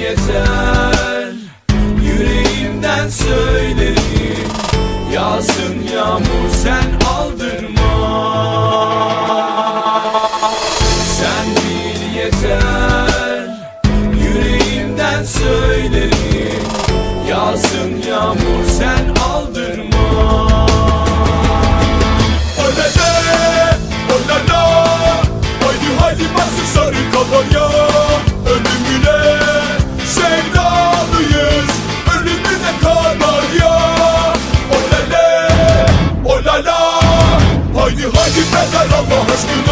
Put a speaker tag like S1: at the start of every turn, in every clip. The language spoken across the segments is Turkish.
S1: yeter. Yüreğimden söylerim Yağsın yağmur sen aldırma. Sen bil yeter. Yüreğimden söylerim Just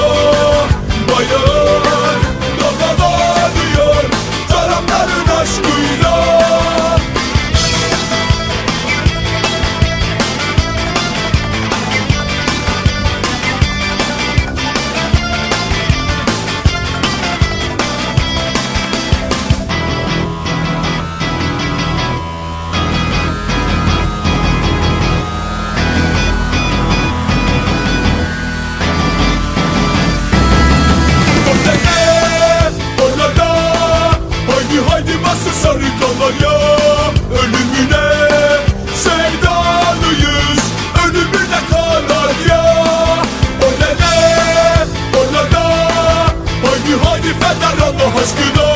S1: Feda rodo hoş güdo